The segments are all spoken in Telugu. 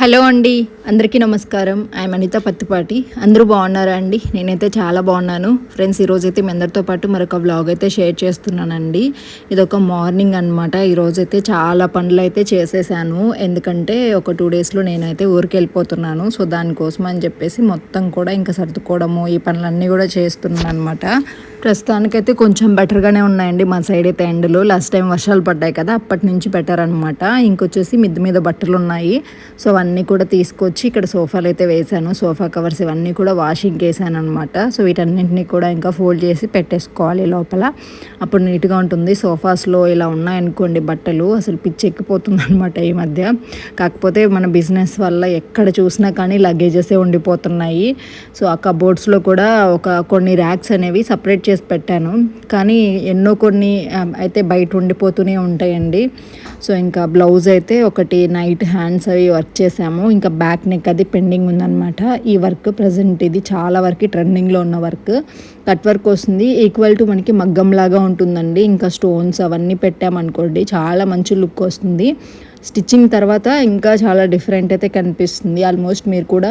హలో అండి అందరికీ నమస్కారం. ఐఎమ్ అనిత పత్తిపాటి. అందరూ బాగున్నారా అండి? నేనైతే చాలా బాగున్నాను. ఫ్రెండ్స్ ఈరోజు అయితే మీ అందరితో పాటు మరొక వ్లాగ్ అయితే షేర్ చేస్తున్నానండి. ఇది ఒక మార్నింగ్ అనమాట ఈరోజైతే చాలా పనులు అయితే చేసేసాను. ఎందుకంటే ఒక టూ డేస్లో నేనైతే ఊరికి వెళ్ళిపోతున్నాను. సో దానికోసం అని చెప్పేసి మొత్తం కూడా ఇంకా సర్దుకోవడము ఈ పనులన్నీ కూడా చేస్తున్నాను అనమాట ప్రస్తుతానికైతే కొంచెం బెటర్గానే ఉన్నాయండి మా సైడ్ అయితే ఎండలు. లాస్ట్ టైం వర్షాలు పడ్డాయి కదా అప్పటి నుంచి బెటర్ అనమాట ఇంకొచ్చేసి మిద్ది మీద బట్టలు ఉన్నాయి సో అవన్నీ అన్నీ కూడా తీసుకొచ్చి ఇక్కడ సోఫాలు అయితే వేసాను సోఫా కవర్స్ ఇవన్నీ కూడా వాషింగ్కి వేసాను అనమాట సో వీటన్నింటినీ కూడా ఇంకా ఫోల్డ్ చేసి పెట్టేసుకోవాలి లోపల. అప్పుడు నీట్గా ఉంటుంది. సోఫాస్లో ఇలా ఉన్నాయనుకోండి బట్టలు. అసలు పిచ్చి ఎక్కిపోతుంది అనమాట ఈ మధ్య. కాకపోతే మన బిజినెస్ వల్ల ఎక్కడ చూసినా కానీ లగేజెసే ఉండిపోతున్నాయి. సో ఆ కబోర్డ్స్లో కూడా ఒక కొన్ని ర్యాక్స్ అనేవి సపరేట్ చేసి పెట్టాను. కానీ ఎన్నో కొన్ని అయితే బయట ఉండిపోతూనే ఉంటాయండి. సో ఇంకా బ్లౌజ్ అయితే ఒకటి నైట్ హ్యాండ్స్ అవి వర్క్ చేసాము. ఇంకా బ్యాక్ నెక్ అది పెండింగ్ ఉందన్నమాట. ఈ వర్క్ ప్రజెంట్ ఇది చాలా వరకు ట్రెండింగ్లో ఉన్న వర్క్. కట్ వర్క్ వస్తుంది. ఈక్వల్ టు మనకి మగ్గం లాగా ఉంటుందండి. ఇంకా స్టోన్స్ అవన్నీ పెట్టామనుకోండి చాలా మంచి లుక్ వస్తుంది. స్టిచ్చింగ్ తర్వాత ఇంకా చాలా డిఫరెంట్ అయితే కనిపిస్తుంది. ఆల్మోస్ట్ మీరు కూడా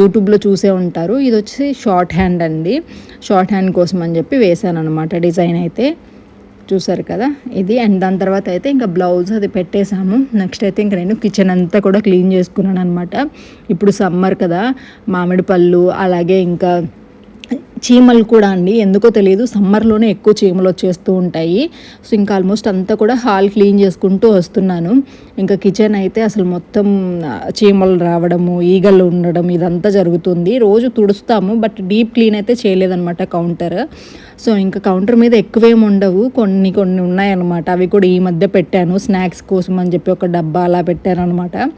యూట్యూబ్లో చూసే ఉంటారు. ఇది వచ్చి షార్ట్ హ్యాండ్ అండి. షార్ట్ హ్యాండ్ కోసం అని చెప్పి వేసాను అనమాట డిజైన్ అయితే. చూసారు కదా? ఇది అండ్ దాని తర్వాత అయితే ఇంకా బ్లౌజ్ అది పెట్టేశాము. నెక్స్ట్ అయితే ఇంకా నేను కిచెన్ అంతా కూడా క్లీన్ చేసుకున్నాను అనమాట ఇప్పుడు సమ్మర్ కదా మామిడి పళ్ళు అలాగే ఇంకా చీమలు కూడా అండి. ఎందుకో తెలియదు సమ్మర్లోనే ఎక్కువ చీమలు వచ్చేస్తూ ఉంటాయి. సో ఇంకా ఆల్మోస్ట్ అంతా కూడా హాల్ క్లీన్ చేసుకుంటూ వస్తున్నాను. ఇంకా కిచెన్ అయితే అసలు మొత్తం చీమలు రావడము ఈగలు ఉండడం ఇదంతా జరుగుతుంది. రోజు తుడుస్తాము బట్ డీప్ క్లీన్ అయితే చేయలేదన్నమాట కౌంటర్ సో ఇంకా కౌంటర్ మీద ఎక్కువేం ఉండవు. కొన్ని కొన్ని ఉన్నాయన్నమాట. అవి కూడా ఈ మధ్య పెట్టాను. స్నాక్స్ కోసం అని చెప్పి ఒక డబ్బా అలా పెట్టాను అనమాట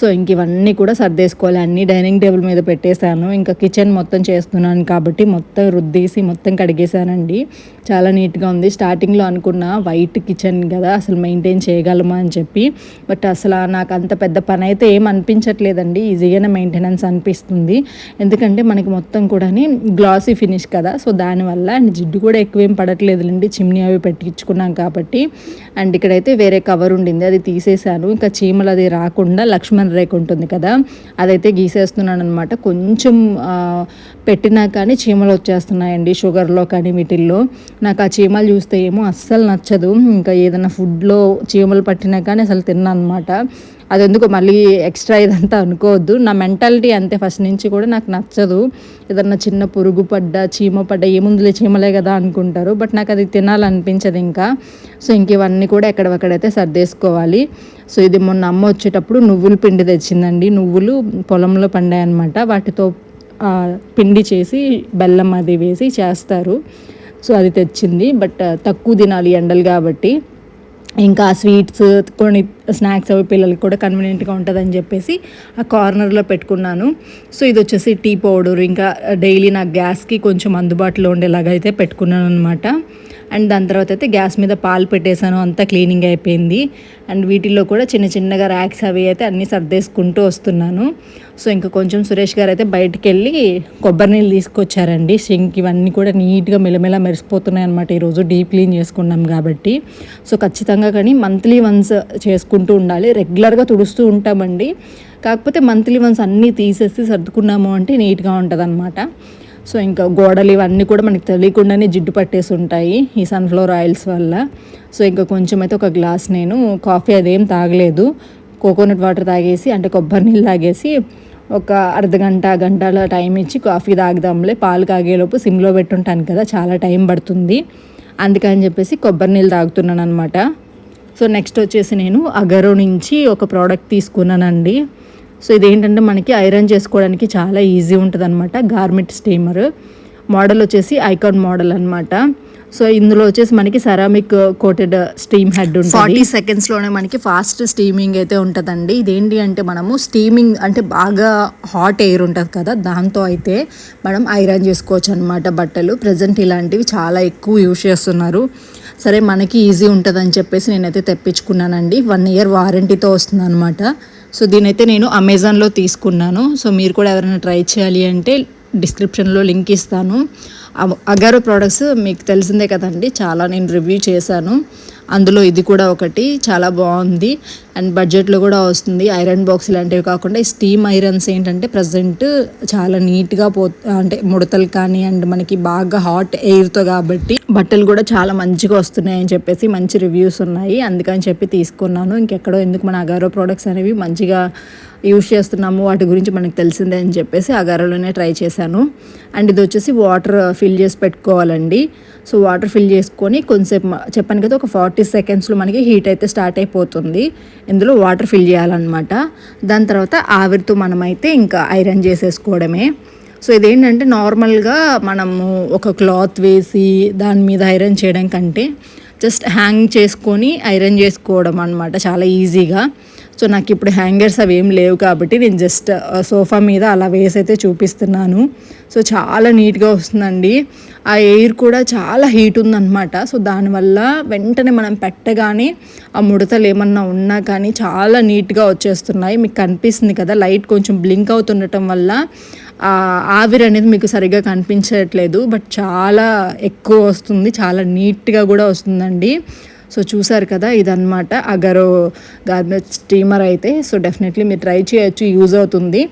సో ఇంక ఇవన్నీ కూడా సర్దేసుకోవాలి. అన్నీ డైనింగ్ టేబుల్ మీద పెట్టేశాను. ఇంకా కిచెన్ మొత్తం చేస్తున్నాను కాబట్టి మొత్తం రుద్దేసి మొత్తం కడిగేశానండి. చాలా నీట్గా ఉంది. స్టార్టింగ్లో అనుకున్న వైట్ కిచెన్ కదా అసలు మెయింటైన్ చేయగలమా అని చెప్పి. బట్ అసలు నాకు అంత పెద్ద పని అయితే ఏం అనిపించట్లేదండి. ఈజీగానే మెయింటెనెన్స్ అనిపిస్తుంది. ఎందుకంటే మనకి మొత్తం కూడా గ్లాసీ ఫినిష్ కదా. సో దానివల్ల అండ్ జిడ్డు కూడా ఎక్కువేం పడట్లేదులేండి. చిమ్నీ అవి పెట్టించుకున్నాం కాబట్టి. అండ్ ఇక్కడైతే వేరే కవర్ ఉండింది. అది తీసేశాను. ఇంకా చీమలు అది రాకుండా లక్ష్మణ్ రేఖ ఉంటుంది కదా అదైతే గీసేస్తున్నాను అనమాట కొంచెం పెట్టినా కానీ చీమలు వచ్చేస్తున్నాయండి షుగర్లో కానీ వీటిల్లో. నాకు ఆ చీమలు చూస్తే ఏమో అస్సలు నచ్చదు. ఇంకా ఏదైనా ఫుడ్లో చీమలు పట్టినా కానీ అసలు తిన్నాను అనమాట అది ఎందుకు మళ్ళీ ఎక్స్ట్రా ఇదంతా అనుకోవద్దు. నా మెంటాలిటీ అంతే ఫస్ట్ నుంచి కూడా నాకు నచ్చదు. ఏదన్నా చిన్న పురుగు పడ్డ చీమ పడ్డ ఏముందులే చీమలే కదా అనుకుంటారు. బట్ నాకు అది తినాలనిపించదు ఇంకా. సో ఇంక ఇవన్నీ కూడా ఎక్కడెక్కడైతే సర్దేసుకోవాలి. సో ఇది మొన్న అమ్మ వచ్చేటప్పుడు నువ్వుల పిండి తెచ్చిందండి. నువ్వులు పొలంలో పండాయి అనమాట వాటితో పిండి చేసి బెల్లం అది వేసి చేస్తారు. సో అది తెచ్చింది. బట్ తక్కువ తినాలి ఎండలు కాబట్టి. ఇంకా స్వీట్స్ కొన్ని స్నాక్స్ అవి పిల్లలకి కూడా కన్వీనియంట్గా ఉంటుందని చెప్పేసి ఆ కార్నర్లో పెట్టుకున్నాను. సో ఇది వచ్చేసి టీ పౌడర్. ఇంకా డైలీ నా గ్యాస్కి కొంచెం అందుబాటులో ఉండేలాగా అయితే పెట్టుకున్నాను అనమాట అండ్ దాని తర్వాత అయితే గ్యాస్ మీద పాలు పెట్టేశాను అంతా క్లీనింగ్ అయిపోయింది. అండ్ వీటిల్లో కూడా చిన్న చిన్నగా ర్యాక్స్ అవి అయితే అన్నీ సర్దేసుకుంటూ వస్తున్నాను. సో ఇంకా కొంచెం సురేష్ గారు అయితే బయటికి వెళ్ళి కొబ్బరి నీళ్ళు తీసుకొచ్చారండి. సింక్ ఇవన్నీ కూడా నీట్గా మెలమెల మెరిసిపోతున్నాయి అనమాట ఈరోజు డీప్ క్లీన్ చేసుకున్నాం కాబట్టి. సో ఖచ్చితంగా కానీ మంత్లీ వన్స్ చేసుకుంటూ ఉండాలి. రెగ్యులర్గా తుడుస్తూ ఉంటామండి. కాకపోతే మంత్లీ వన్స్ అన్నీ తీసేసి సర్దుకున్నాము అంటే నీట్గా ఉంటుంది సో ఇంకా గోడలు ఇవన్నీ కూడా మనకి తెలియకుండానే జిడ్డు పట్టేసి ఉంటాయి ఈ సన్ఫ్లవర్ ఆయిల్స్ వల్ల. సో ఇంకా కొంచెం అయితే ఒక గ్లాస్ నేను కాఫీ అదేం తాగలేదు. కోకోనట్ వాటర్ తాగేసి అంటే కొబ్బరి నీళ్ళు తాగేసి ఒక అర్ధ గంట గంటల టైం ఇచ్చి కాఫీ తాగుదాంలే. పాలు కాగేలోపు సిమ్లో పెట్టుంటాను కదా చాలా టైం పడుతుంది. అందుకని చెప్పేసి కొబ్బరి నీళ్ళు తాగుతున్నాను అనమాట సో నెక్స్ట్ వచ్చేసి నేను అగరో నుంచి ఒక ప్రోడక్ట్ తీసుకున్నానండి. సో ఇదేంటంటే మనకి ఐరన్ చేసుకోవడానికి చాలా ఈజీ ఉంటుంది అనమాట గార్మెంట్ స్టీమర్. మోడల్ వచ్చేసి ఐకాన్ మోడల్ అనమాట సో ఇందులో వచ్చేసి మనకి సెరామిక్ కోటెడ్ స్టీమ్ హెడ్ ఉంటుంది. ఫార్టీ సెకండ్స్లోనే మనకి ఫాస్ట్ స్టీమింగ్ అయితే ఉంటుందండి. ఇదేంటి అంటే మనము స్టీమింగ్ అంటే బాగా హాట్ ఎయిర్ ఉంటుంది కదా దాంతో అయితే మనం ఐరన్ చేసుకోవచ్చు అనమాట బట్టలు. ప్రజెంట్ ఇలాంటివి చాలా ఎక్కువ యూజ్ చేస్తున్నారు. సరే మనకి ఈజీ ఉంటుందని చెప్పేసి నేనైతే తెప్పించుకున్నానండి. వన్ ఇయర్ వారంటీతో వస్తుంది అనమాట సో దీనైతే నేను అమెజాన్లో తీసుకున్నాను. సో మీరు కూడా ఎవరైనా ట్రై చేయాలి అంటే డిస్క్రిప్షన్లో లింక్ ఇస్తాను. అగారో ప్రోడక్ట్స్ మీకు తెలిసిందే కదండి. చాలా నేను రివ్యూ చేశాను. అందులో ఇది కూడా ఒకటి చాలా బాగుంది. అండ్ బడ్జెట్లో కూడా వస్తుంది. ఐరన్ బాక్స్ ఇలాంటివి కాకుండా ఈ స్టీమ్ ఐరన్స్ ఏంటంటే ప్రజెంట్ చాలా నీట్గా పో అంటే ముడతలు కానీ అండ్ మనకి బాగా హాట్ ఎయిర్తో కాబట్టి బట్టలు కూడా చాలా మంచిగా వస్తున్నాయి అని చెప్పేసి మంచి రివ్యూస్ ఉన్నాయి. అందుకని చెప్పి తీసుకున్నాను. ఇంకెక్కడో ఎందుకు మన అగారో ప్రోడక్ట్స్ అనేవి మంచిగా యూజ్ చేస్తున్నాము వాటి గురించి మనకు తెలిసిందే అని చెప్పేసి అగారోలోనే ట్రై చేశాను. అండ్ ఇది వచ్చేసి వాటర్ ఫిల్ చేసి పెట్టుకోవాలండి. సో వాటర్ ఫిల్ చేసుకొని కొంచెంసేపు చెప్పాను కదా ఒక ఫార్టీ సెకండ్స్లో మనకి హీట్ అయితే స్టార్ట్ అయిపోతుంది. ఇందులో వాటర్ ఫిల్ చేయాలన్నమాట. దాని తర్వాత ఆవిరితో మనమైతే ఇంకా ఐరన్ చేసేసుకోవడమే. సో ఇదేంటంటే నార్మల్గా మనము ఒక క్లాత్ వేసి దాని మీద ఐరన్ చేయడం కంటే జస్ట్ హ్యాంగ్ చేసుకొని ఐరన్ చేసుకోవడం అనమాట చాలా ఈజీగా. సో నాకు ఇప్పుడు హ్యాంగర్స్ అవి ఏం లేవు కాబట్టి నేను జస్ట్ సోఫా మీద అలా వేసి అయితే చూపిస్తున్నాను. సో చాలా నీట్గా వస్తుందండి. ఆ ఎయిర్ కూడా చాలా హీట్ ఉందన్నమాట. సో దానివల్ల వెంటనే మనం పెట్టగానే ఆ ముడతలు ఏమన్నా ఉన్నా కానీ చాలా నీట్గా వచ్చేస్తున్నాయి. మీకు కనిపిస్తుంది కదా లైట్ కొంచెం బ్లింక్ అవుతుండటం వల్ల ఆ ఆవిరి అనేది మీకు సరిగ్గా కనిపించట్లేదు. బట్ చాలా ఎక్కువ వస్తుంది చాలా నీట్గా కూడా వస్తుందండి. సో చూసారు కదా ఇదన్నమాట. అగరో గార్మెంట్ స్టీమర్ అయితే సో డెఫినెట్లీ మీరు ట్రై చేయొచ్చు యూజ్ అవుతుంది.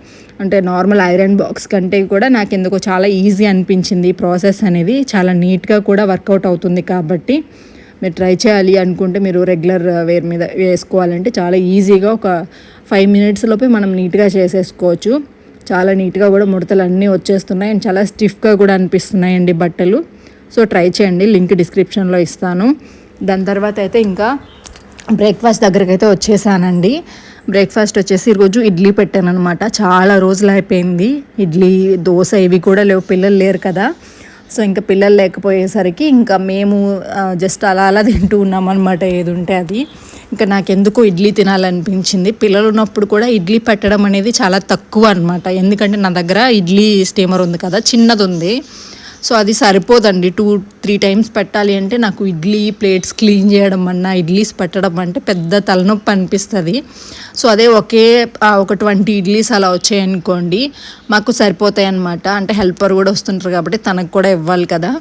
అంటే నార్మల్ ఐరన్ బాక్స్ కంటే కూడా నాకు ఎందుకో చాలా ఈజీ అనిపించింది ప్రాసెస్ అనేది. చాలా నీట్గా కూడా వర్కౌట్ అవుతుంది కాబట్టి మీరు ట్రై చేయాలి అనుకుంటే మీరు రెగ్యులర్ వేర్ మీద వేసుకోవాలంటే చాలా ఈజీగా ఒక ఫైవ్ మినిట్స్ లోపే మనం నీట్గా చేసేసుకోవచ్చు. చాలా నీట్గా కూడా ముడతలు అన్నీ వచ్చేస్తున్నాయి అండ్ చాలా స్టిఫ్గా కూడా అనిపిస్తున్నాయండి బట్టలు. సో ట్రై చేయండి లింక్ డిస్క్రిప్షన్లో ఇస్తాను. దాని తర్వాత అయితే ఇంకా బ్రేక్ఫాస్ట్ దగ్గరికి అయితే వచ్చేసానండి. బ్రేక్ఫాస్ట్ వచ్చేసి ఈరోజు ఇడ్లీ పెట్టాను అనమాట చాలా రోజులు అయిపోయింది. ఇడ్లీ దోశ ఇవి కూడా లేవు. పిల్లలు లేరు కదా. సో ఇంకా పిల్లలు లేకపోయేసరికి ఇంకా మేము జస్ట్ అలా అలా తింటూ ఉన్నాం అనమాట ఏది ఉంటే అది. ఇంకా నాకెందుకో ఇడ్లీ తినాలనిపించింది. పిల్లలు ఉన్నప్పుడు కూడా ఇడ్లీ పెట్టడం అనేది చాలా తక్కువ అనమాట ఎందుకంటే నా దగ్గర ఇడ్లీ స్టీమర్ ఉంది కదా చిన్నది ఉంది సో అది సరిపోదండి. టూ త్రీ టైమ్స్ పెట్టాలి అంటే నాకు ఇడ్లీ ప్లేట్స్ క్లీన్ చేయడం అన్నా ఇడ్లీస్ పెట్టడం అంటే పెద్ద తలనొప్పి అనిపిస్తుంది. సో అదే ఒకే ఒక ట్వంటీ ఇడ్లీస్ అలా వచ్చాయనుకోండి మాకు సరిపోతాయి అనమాట అంటే హెల్పర్ కూడా వస్తుంటారు కాబట్టి తనకు కూడా ఇవ్వాలి కదా.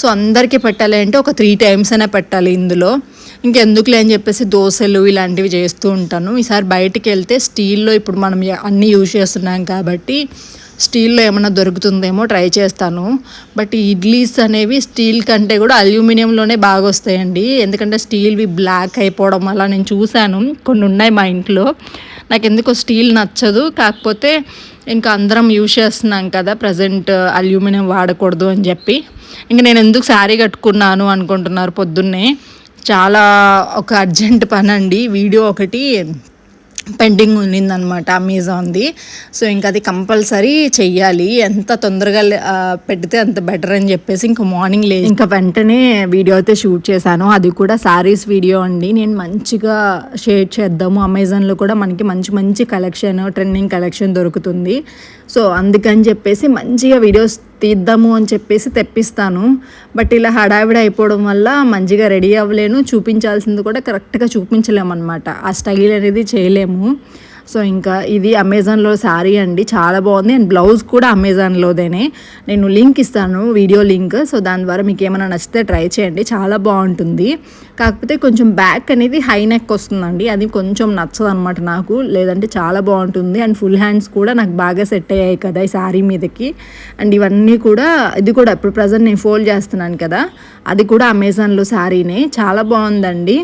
సో అందరికీ పెట్టాలి అంటే ఒక త్రీ టైమ్స్ అయినా పెట్టాలి ఇందులో. ఇంకెందుకులే అని చెప్పేసి దోశలు ఇలాంటివి చేస్తూ ఉంటాను. ఈసారి బయటికి వెళ్తే స్టీల్లో ఇప్పుడు మనం అన్నీ యూజ్ చేస్తున్నాం కాబట్టి స్టీల్లో ఏమైనా దొరుకుతుందేమో ట్రై చేస్తాను. బట్ ఇడ్లీస్ అనేవి స్టీల్ కంటే కూడా అల్యూమినియంలోనే బాగా వస్తాయండి. ఎందుకంటే స్టీల్వి బ్లాక్ అయిపోవడం అలా నేను చూశాను. కొన్ని ఉన్నాయి మా ఇంట్లో. నాకు ఎందుకో స్టీల్ నచ్చదు. కాకపోతే ఇంకా అందరం యూజ్ చేస్తున్నాం కదా ప్రజెంట్ అల్యూమినియం వాడకూడదు అని చెప్పి. ఇంకా నేను ఎందుకు శారీ కట్టుకున్నాను అనుకుంటున్నారు పొద్దున్నే. చాలా ఒక అర్జెంట్ పని అండి వీడియో ఒకటి పెండింగ్ ఉన్నిందనమాట అమెజాన్ది. సో ఇంకా అది కంపల్సరీ చెయ్యాలి. ఎంత తొందరగా పెడితే అంత బెటర్ అని చెప్పేసి ఇంకా మార్నింగ్ లేదు ఇంకా వెంటనే వీడియో అయితే షూట్ చేశాను. అది కూడా శారీస్ వీడియో అండి. నేను మంచిగా షేర్ చేద్దాము. అమెజాన్లో కూడా మనకి మంచి మంచి కలెక్షన్ ట్రెండింగ్ కలెక్షన్ దొరుకుతుంది. సో అందుకని చెప్పేసి మంచిగా వీడియోస్ తీద్దాము అని చెప్పేసి తెప్పిస్తాను. బట్ ఇలా హడావిడి అయిపోవడం వల్ల మంచిగా రెడీ అవ్వలేను. చూపించాల్సింది కూడా కరెక్ట్గా చూపించలేము అనమాట ఆ స్టైల్ అనేది చేయలేము. సో ఇంకా ఇది అమెజాన్లో శారీ అండి. చాలా బాగుంది. అండ్ బ్లౌజ్ కూడా అమెజాన్లోదేనే. నేను లింక్ ఇస్తాను వీడియో లింక్. సో దాని ద్వారా మీకు ఏమైనా నచ్చితే ట్రై చేయండి. చాలా బాగుంటుంది. కాకపోతే కొంచెం బ్యాక్ అనేది హై నెక్ వస్తుందండి. అది కొంచెం నచ్చదు అనమాట నాకు. లేదంటే చాలా బాగుంటుంది. అండ్ ఫుల్ హ్యాండ్స్ కూడా నాకు బాగా సెట్ అయ్యాయి కదా ఈ శారీ మీదకి. అండ్ ఇవన్నీ కూడా ఇది కూడా ఇప్పుడు ప్రజెంట్ నేను ఫోల్డ్ చేస్తున్నాను కదా. అది కూడా అమెజాన్లో శారీనే చాలా బాగుందండి.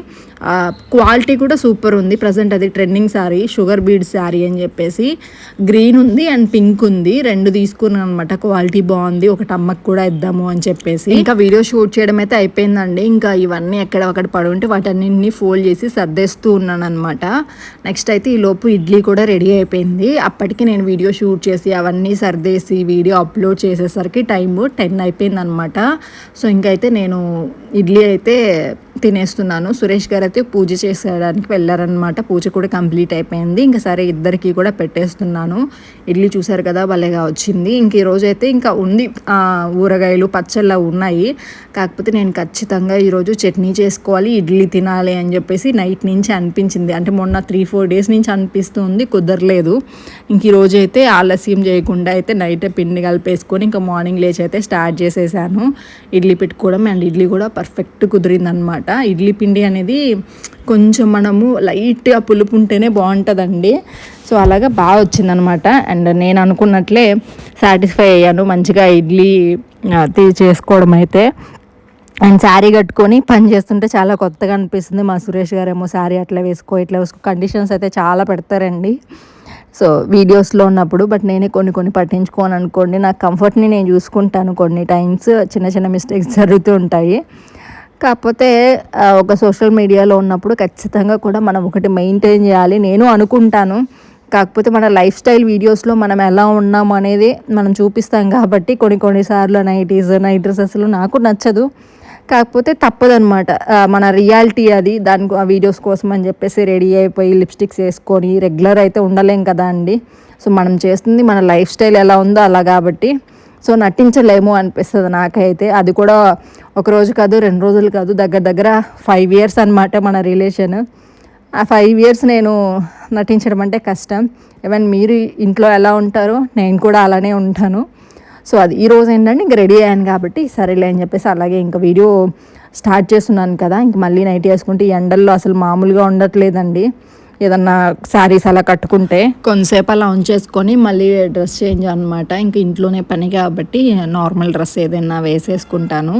క్వాలిటీ కూడా సూపర్ ఉంది. ప్రజెంట్ అది trending sari sugar bead sari అని చెప్పేసి. గ్రీన్ ఉంది అండ్ పింక్ ఉంది. రెండు తీసుకున్నాను అనమాట క్వాలిటీ బాగుంది. ఒకటి అమ్మకు కూడా ఇద్దాము అని చెప్పేసి. ఇంకా వీడియో షూట్ చేయడం అయితే అయిపోయిందండి. ఇంకా ఇవన్నీ ఎక్కడ అక్కడ పడి ఉంటే వాటన్నింటినీ ఫోల్డ్ చేసి సర్దేస్తూ ఉన్నాను అనమాట నెక్స్ట్ అయితే ఈ లోపు ఇడ్లీ కూడా రెడీ అయిపోయింది. అప్పటికి నేను వీడియో షూట్ చేసి అవన్నీ సర్దేసి వీడియో అప్లోడ్ చేసేసరికి టైము టెన్ అయిపోయింది అనమాట సో ఇంకైతే నేను ఇడ్లీ అయితే తినేస్తున్నాను. సురేష్ గారు అయితే పూజ చేసేయడానికి వెళ్ళారనమాట పూజ కూడా కంప్లీట్ అయిపోయింది. ఇంకా సరే ఇద్దరికి కూడా పెట్టేస్తున్నాను. ఇడ్లీ చూసారు కదా భలేగా వచ్చింది. ఇంక ఈరోజు అయితే ఇంకా ఉంది. ఊరగాయలు పచ్చళ్ళ ఉన్నాయి. కాకపోతే నేను ఖచ్చితంగా ఈరోజు చట్నీ చేసుకోవాలి ఇడ్లీ తినాలి అని చెప్పేసి నైట్ నుంచి అనిపించింది. అంటే మొన్న త్రీ ఫోర్ డేస్ నుంచి అనిపిస్తుంది కుదరలేదు. ఇంక ఈరోజు అయితే ఆలస్యం చేయకుండా అయితే నైట్ పిండి కలిపేసుకొని ఇంకా మార్నింగ్ లేచి అయితే స్టార్ట్ చేసేసాను. ఇడ్లీ పెట్టుకోవడం అండ్ ఇడ్లీ కూడా పర్ఫెక్ట్ కుదిరిందనమాట ఇడ్లీ పిండి అనేది కొంచెం మనము లైట్గా పులుపు ఉంటేనే బాగుంటుందండి సో అలాగా బాగా వచ్చిందనమాట. అండ్ నేను అనుకున్నట్లే సాటిస్ఫై అయ్యాను. మంచిగా ఇడ్లీ తీ చేసుకోవడం అయితే. అండ్ శారీ కట్టుకొని పని చేస్తుంటే చాలా కొత్తగా అనిపిస్తుంది. మా సురేష్ గారు ఏమో శారీ అట్లా వేసుకో ఇట్లా వేసుకో కండిషన్స్ అయితే చాలా పెడతారండి. సో వీడియోస్లో ఉన్నప్పుడు బట్ నేనే కొన్ని కొన్ని పట్టించుకోను అనుకోండి నాకు కంఫర్ట్ని నేను చూసుకుంటాను కొన్ని టైమ్స్ చిన్న చిన్న మిస్టేక్స్ జరుగుతూ ఉంటాయి. కాకపోతే ఒక సోషల్ మీడియాలో ఉన్నప్పుడు ఖచ్చితంగా కూడా మనం ఒకటి మెయింటైన్ చేయాలి. నేను అనుకుంటాను. కాకపోతే మన లైఫ్ స్టైల్ వీడియోస్లో మనం ఎలా ఉన్నాం అనేది మనం చూపిస్తాం కాబట్టి కొన్ని కొన్నిసార్లు నైటీస్ నైట్ డ్రెస్సెస్లు నాకు నచ్చదు. కాకపోతే తప్పదనమాట మన రియాలిటీ అది. దాని ఆ వీడియోస్ కోసం అని చెప్పేసి రెడీ అయిపోయి లిప్స్టిక్స్ వేసుకొని రెగ్యులర్ అయితే ఉండలేం కదా అండి. సో మనం చేస్తుంది మన లైఫ్ స్టైల్ ఎలా ఉందో అలా కాబట్టి. సో నటించలేము అనిపిస్తుంది నాకైతే. అది కూడా ఒక రోజు కాదు రెండు రోజులు కాదు దగ్గర దగ్గర ఫైవ్ ఇయర్స్ అనమాట మన రిలేషన్ ఆ ఫైవ్ ఇయర్స్ నేను నటించడం అంటే కష్టం. ఈవెన్ మీరు ఇంట్లో ఎలా ఉంటారో నేను కూడా అలానే ఉంటాను. సో అది ఈరోజు ఏంటంటే ఇంక రెడీ అయ్యాను కాబట్టి సరేలే అని చెప్పేసి అలాగే ఇంకా వీడియో స్టార్ట్ చేస్తున్నాను కదా. ఇంక మళ్ళీ నైట్ వేసుకుంటే ఈ ఎండల్లో అసలు మామూలుగా ఉండట్లేదండి. ఏదన్నా శారీస్ అలా కట్టుకుంటే? కొంతసేపు అలా ఆన్ చేసుకొని మళ్ళీ డ్రెస్ చేంజ్ అనమాట ఇంక ఇంట్లోనే పని కాబట్టి నార్మల్ డ్రెస్ ఏదైనా వేసేసుకుంటాను.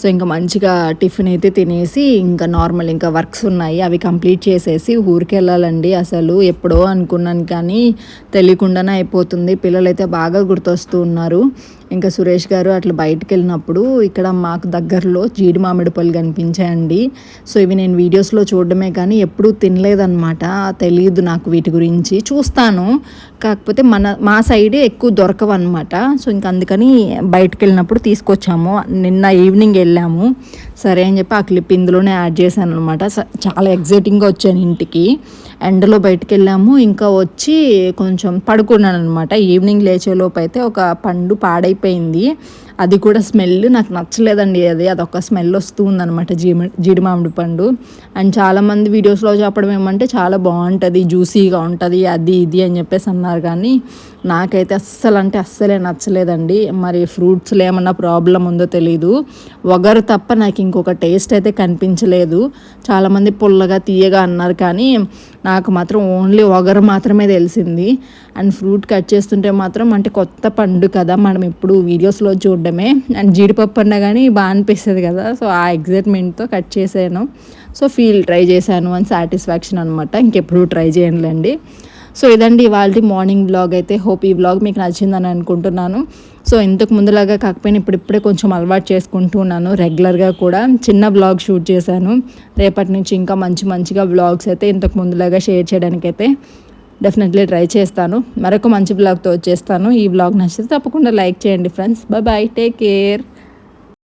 సో ఇంకా మంచిగా టిఫిన్ అయితే తినేసి ఇంకా నార్మల్ ఇంకా వర్క్స్ ఉన్నాయి. అవి కంప్లీట్ చేసేసి ఊరికి వెళ్ళాలండి అసలు. ఎప్పుడో అనుకున్నాను కానీ తెలియకుండానే అయిపోతుంది. పిల్లలైతే బాగా గుర్తొస్తూ ఉన్నారు. ఇంకా సురేష్ గారు అట్లా బయటకు వెళ్ళినప్పుడు ఇక్కడ మాకు దగ్గరలో జీడి మామిడి పళ్ళు కనిపించాయండి. సో ఇవి నేను వీడియోస్లో చూడడమే కానీ ఎప్పుడూ తినలేదన్నమాట. తెలియదు నాకు వీటి గురించి. చూస్తాను. కాకపోతే మన మా సైడే ఎక్కువ దొరకవు అనమాట సో ఇంక అందుకని బయటకు వెళ్ళినప్పుడు తీసుకొచ్చాము. నిన్న ఈవినింగ్ వెళ్ళాము. సరే అని చెప్పి ఆ క్లిప్ ఇందులోనే యాడ్ చేశాను అనమాట చాలా ఎగ్జైటింగ్గా వచ్చాను ఇంటికి. ఎండలో బయటకు వెళ్ళాము ఇంకా వచ్చి కొంచెం పడుకున్నాను అనమాట ఈవినింగ్ లేచేలోపు అయితే ఒక పండు పాడైపోయింది. అది కూడా స్మెల్ నాకు నచ్చలేదండి అది. అదొక స్మెల్ వస్తూ ఉందనమాట జీడి జీడి మామిడి పండు. అండ్ చాలామంది వీడియోస్లో చెప్పడం ఏమంటే చాలా బాగుంటుంది జ్యూసీగా ఉంటుంది అది ఇది అని చెప్పేసి అన్నారు కానీ నాకైతే అస్సలు అంటే అస్సలే నచ్చలేదండి. మరి ఫ్రూట్స్లో ఏమన్నా ప్రాబ్లం ఉందో తెలీదు. వగరు తప్ప నాకు ఇంకొక టేస్ట్ అయితే కనిపించలేదు. చాలామంది పుల్లగా తీయగా అన్నారు కానీ నాకు మాత్రం ఓన్లీ వగరు మాత్రమే తెలిసింది. అండ్ ఫ్రూట్ కట్ చేస్తుంటే మాత్రం అంటే కొత్త పండు కదా మనం ఇప్పుడు వీడియోస్లో చూడడమే. అండ్ జీడిపప్పు అన్నా కానీ బాగా అనిపిస్తుంది కదా సో ఆ ఎగ్జైట్మెంట్తో కట్ చేశాను. సో ఫీల్ ట్రై చేశాను అని సాటిస్ఫాక్షన్ అనమాట ఇంకెప్పుడు ట్రై చేయండి సో ఇదండి ఇవాళ మార్నింగ్ బ్లాగ్ అయితే హోప్ ఈ బ్లాగ్ మీకు నచ్చిందని అనుకుంటున్నాను. సో ఇంతకు ముందులాగా కాకపోయినా ఇప్పుడిప్పుడే కొంచెం అలవాటు చేసుకుంటున్నాను రెగ్యులర్గా కూడా. చిన్న బ్లాగ్ షూట్ చేశాను. రేపటి నుంచి ఇంకా మంచి మంచిగా బ్లాగ్స్ అయితే ఇంతకు ముందులాగా షేర్ చేయడానికైతే డెఫినెట్లీ ట్రై చేస్తాను. మరొక మంచి బ్లాగ్తో వచ్చేస్తాను. ఈ బ్లాగ్ నచ్చితే తప్పకుండా లైక్ చేయండి friends. Bye bye. Take care.